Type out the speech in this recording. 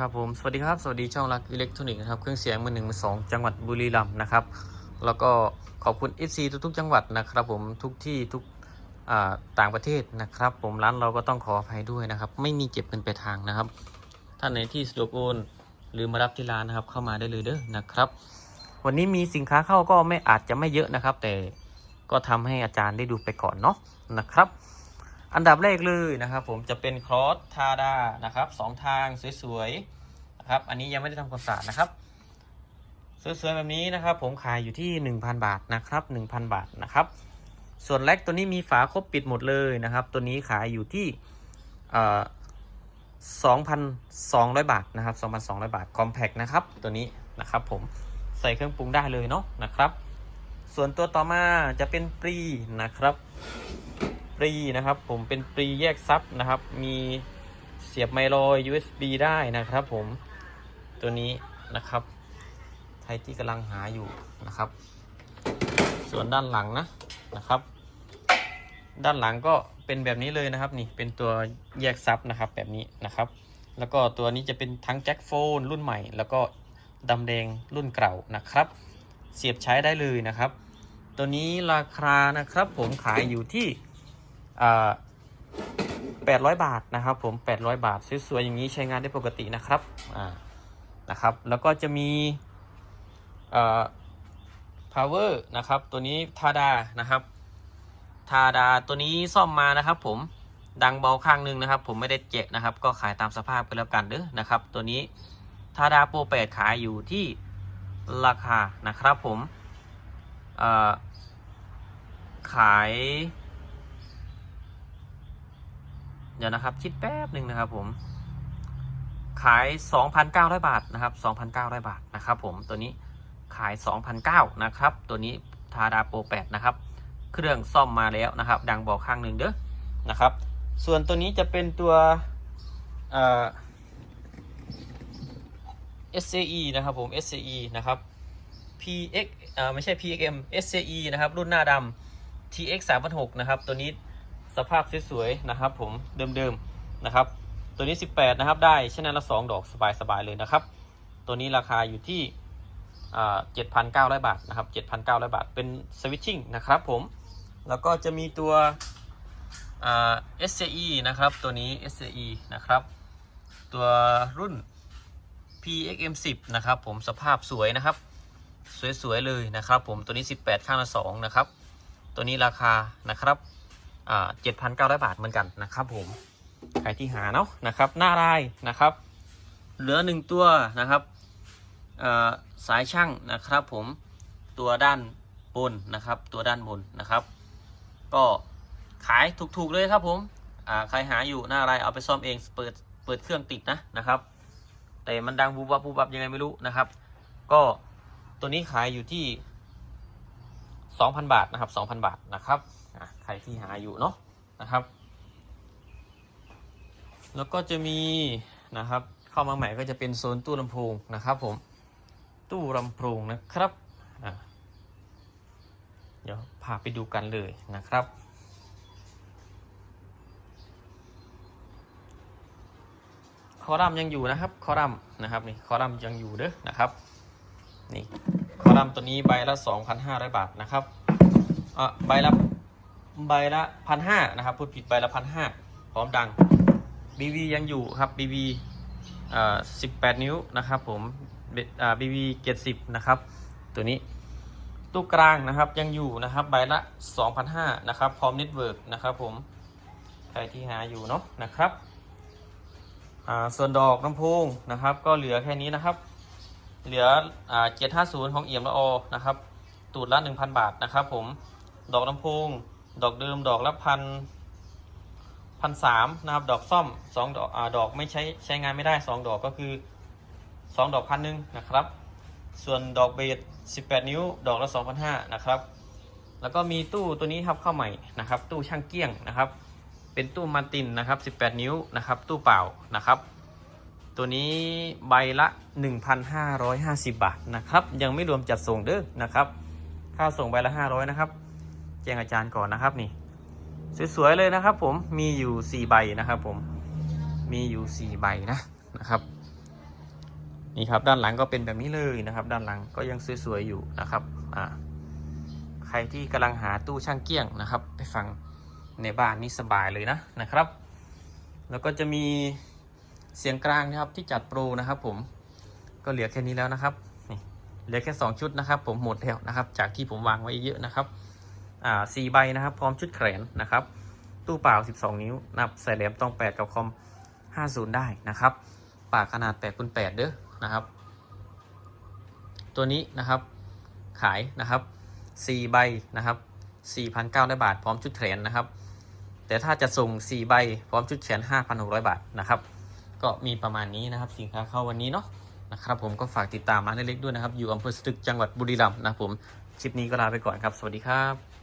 ครับผม สวัสดีครับ สวัสดีช่องรักอิเล็กทรอนิกส์นะครับ เครื่องเสียงมือหนึ่งมือสองจังหวัดบุรีรัมย์นะครับ แล้วก็ขอบคุณ FC ทุกๆ จังหวัดนะครับผมทุกที่ทุกต่างประเทศนะครับ ผมร้านเราก็ต้องขออภัยด้วยนะครับ ไม่มีเก็บเงินไปลายทางนะครับ ท่านไหนที่สะดวกโอนหรือมารับที่ร้านนะครับเข้ามาได้เลยเด้อนะครับ วันนี้มีสินค้าเข้าก็ไม่อาจจะไม่เยอะนะครับ แต่ก็ทำให้อาจารย์ได้ดูไปก่อนเนาะนะครับ อันดับแรกเลยนะครับ ผมจะเป็นครอสทาดานะครับสองทางสวยๆนะครับ อันนี้ยังไม่ได้ทำความสะอาดนะครับสวยๆแบบนี้นะครับ ผมขายอยู่ที่ 1,000 บาทนะครับ 1,000 บาทนะครับ ส่วนแล็กตัวนี้มีฝาครบปิดหมดเลยนะครับ ตัวนี้ขายอยู่ที่เอ่อ2,200 บาทนะครับ2,200 บาทคอมแพคนะครับ ตัวนี้นะครับ ผมใส่เครื่องปรุงได้เลยเนาะนะครับ ส่วนตัวต่อมาจะเป็นปรีนะครับ รีนะครับ ผมเป็นปรีแยกซับนะครับ มีเสียบไมโล USB ได้นะครับผมตัวนี้นะครับใครที่กำลังหาอยู่นะครับ ส่วนด้านหลังนะนะครับ ด้านหลังก็เป็นแบบนี้เลยนะครับ นี่เป็นตัวแยกซับนะครับแบบนี้นะครับ แล้วก็ตัวนี้จะเป็นทั้งแจ็คโฟนรุ่นใหม่ แล้วก็ดำแดงรุ่นเก่านะครับ เสียบใช้ได้เลยนะครับ ตัวนี้ราคานะครับผมขายอยู่ที่ แปดร้อยบาทนะครับผมแปดร้อยบาทสวยๆอย่างนี้ใช้งานได้ปกตินะครับอ่านะครับแล้วก็จะมีเอ่อ power นะครับตัวนี้ทาดานะครับทาดาตัวนี้ซ่อมมานะครับ ผมดังเบาข้างหนึงนะครับ ผมไม่ได้เจ็บนะครับ ก็ขายตามสภาพกันแล้วกันเด้อนะครับ ตัวนี้ทาดาโปรแปดขายอยู่ที่ราคานะครับผมเอ่อขาย เดี๋ยวนะครับ คิดแป๊บหนึ่งนะครับ ผม ขาย 2,900 บาทนะครับ 2,900 บาทนะครับ ผมตัวนี้ขาย 2,900นะครับ ตัวนี้ทาดาโปร8นะครับ เครื่องซ่อมมาแล้วนะครับ ดังบอกข้างหนึ่งเด้อนะครับ ส่วนตัวนี้จะเป็นตัวเอ่อ SCE นะครับผม SCE นะครับ PX เอ่อไม่ใช่ PXM SCE นะครับ รุ่นหน้าดำ TX 3 6นะครับ ตัวนี้ สภาพสวยๆนะครับ ผมเดิมๆนะครับ ตัวนี้ 18 นะครับ ได้ชนะละ 2 ดอกสบายๆเลยนะครับ ตัวนี้ราคาอยู่ที่เจ็ดพันเก้าร้อยบาทนะครับเจ็ดพันเก้าร้อยบาท เป็นสวิตชิ่งนะครับผม แล้วก็จะมีตัว SCE นะครับ ตัวนี้ SCE นะครับ ตัวรุ่น PXM10 นะครับผม สภาพสวยนะครับ สวยๆเลยนะครับผม ตัวนี้ 18 ข้างละ2นะครับ ตัวนี้ราคานะครับ เจ็ดพันเก้าร้อยบาทเหมือนกันนะครับผมใครที่หาเนาะนะครับ หน้ารายนะครับ เหลือหนึ่งตัวนะครับสายช่างนะครับผมตัวด้านบนนะครับ ตัวด้านบนนะครับ ก็ขายถูกๆเลยครับผมใครหาอยู่หน้ารายเอาไปซ่อมเองเปิดเปิดเครื่องติดนะนะครับ แต่มันดังบูบับบูบับยังไงไม่รู้นะครับ ก็ตัวนี้ขายอยู่ที่ 2,000 บาทนะครับ 2,000 บาทนะครับ อะใครที่หาอยู่เนาะนะครับ แล้วก็จะมีนะครับเข้ามาใหม่ก็จะเป็นโซนตู้ลำโพงนะครับผมตู้ลำโพงนะครับเดี๋ยวพาไปดูกันเลยนะครับคอรัมยังอยู่นะครับคอรัมนะครับนี่คอรัมยังอยู่เด้อนะครับนี่คอลัมตัวนี้ใบละ 2,500 บาทนะครับอะใบละ ใบละพันห้านะครับพูดผิดใบละพันห้าพร้อมดัง BV ยังอยู่ครับ BV อ่า18นิ้วนะครับผมอ่า BV 70นะครับ ตัวนี้ตู้กลางนะครับยังอยู่นะครับใบละ 2,500นะครับพร้อมเน็ตเวิร์กนะครับผมใครที่หาอยู่เนาะนะครับอ่าส่วนดอกลำโพงนะครับ ก็เหลือแค่นี้นะครับ เหลืออ่า750ของเอี่ยมละออนะครับ ตูดละ 1,000 บาทนะครับผมดอกลำโพง ดอกเดิมดอกละพันพันสามนะครับ ดอกซ่อมสองดอกอ่าดอกไม่ใช้ใช้งานไม่ได้สองดอกก็คือสองดอกพันหนึ่งนะครับ ส่วนดอกเบส18นิ้ว ดอกละ2,500นห้านะครับ แล้วก็มีตู้ตัวนี้ครับเข้าใหม่นะครับ ตู้ช่างเกี้ยงนะครับ เป็นตู้มาตินนะครับ18นิ้วนะครับ ตู้เปล่านะครับ ตัวนี้ใบละ1,550บาทนะครับ ยังไม่รวมจัดส่งเด้อนะครับ ค่าส่งใบละ500นะครับ แจ้งอาจารย์ก่อนนะครับนี่ สวยๆเลยนะครับ ผมมีอยู่4ใบนะครับ ผมมีอยู่4ใบนะนะครับนี่ครับด้านหลังก็เป็นแบบนี้เลยนะครับ ด้านหลังก็ยังสวยๆอยู่นะครับอ่าใครที่กำลังหาตู้ช่างเกี้ยงนะครับ ไปฟังในบ้านนี่สบายเลยนะนะครับ แล้วก็จะมีเสียงกลางนะครับที่จัดโปรนะครับ ผมก็เหลือแค่นี้แล้วนะครับเหลือแค่ 2 ชุดนะครับ ผมหมดแล้วนะครับ จากที่ผมวางไว้เยอะนะครับ อ่าสี่ใบนะครับ พร้อมชุดแขนนะครับ ตู้เปล่า 12 นิ้วนับใส่แหลมต้อง 8 กับคอม 50 ได้นะครับ ปากขนาด8คูณ8เด้อนะครับ ตัวนี้นะครับขายนะครับ4ใบนะครับ4,900 บาท พร้อมชุดแขนนะครับ แต่ถ้าจะส่ง 4 ใบ พร้อมชุดแขน5,600 บาทนะครับ ก็มีประมาณนี้นะครับสินค้าเข้าวันนี้เนาะนะครับผมก็ฝากติดตามมาเล็กๆด้วยนะครับ อยู่อำเภอสตึกจังหวัดบุรีรัมย์นะครับผมคลิปนี้ก็ลาไปก่อนครับ สวัสดีครับ